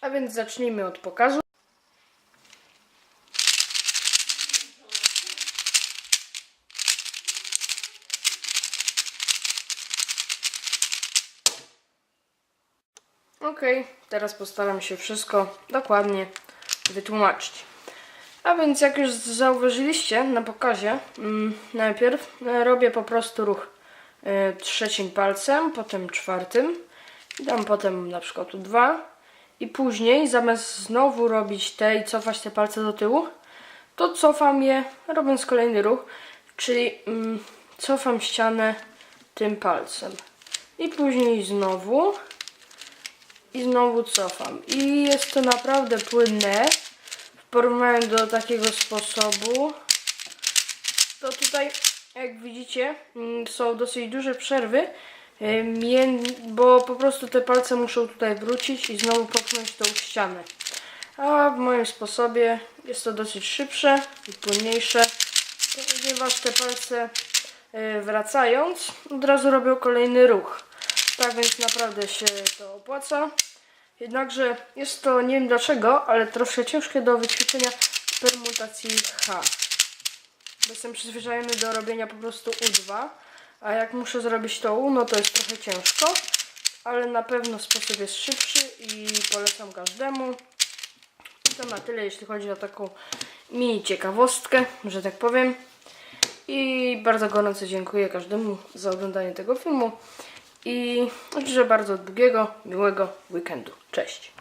A więc zacznijmy od pokazu. Ok, teraz postaram się wszystko dokładnie wytłumaczyć. A więc jak już zauważyliście na pokazie, mm, najpierw e, robię po prostu ruch e, trzecim palcem, potem czwartym, dam potem na przykład tu dwa i później zamiast znowu robić te i cofać te palce do tyłu, to cofam je robiąc kolejny ruch, czyli mm, cofam ścianę tym palcem i później znowu i znowu cofam. I jest to naprawdę płynne w porównaniu do takiego sposobu. To tutaj, jak widzicie, mm, są dosyć duże przerwy, bo po prostu te palce muszą tutaj wrócić i znowu popchnąć tą ścianę. A w moim sposobie jest to dosyć szybsze i płynniejsze, ponieważ te palce y, wracając od razu robią kolejny ruch. Tak więc naprawdę się to opłaca. Jednakże jest to, nie wiem dlaczego, ale troszkę ciężkie do wyćwiczenia permutacji H. Bo jestem przyzwyczajony do robienia po prostu U2, a jak muszę zrobić to U, no to jest trochę ciężko, ale na pewno sposób jest szybszy i polecam każdemu. I to na tyle, jeśli chodzi o taką mini ciekawostkę, że tak powiem. I bardzo gorąco dziękuję każdemu za oglądanie tego filmu. I życzę bardzo długiego, miłego weekendu. Cześć!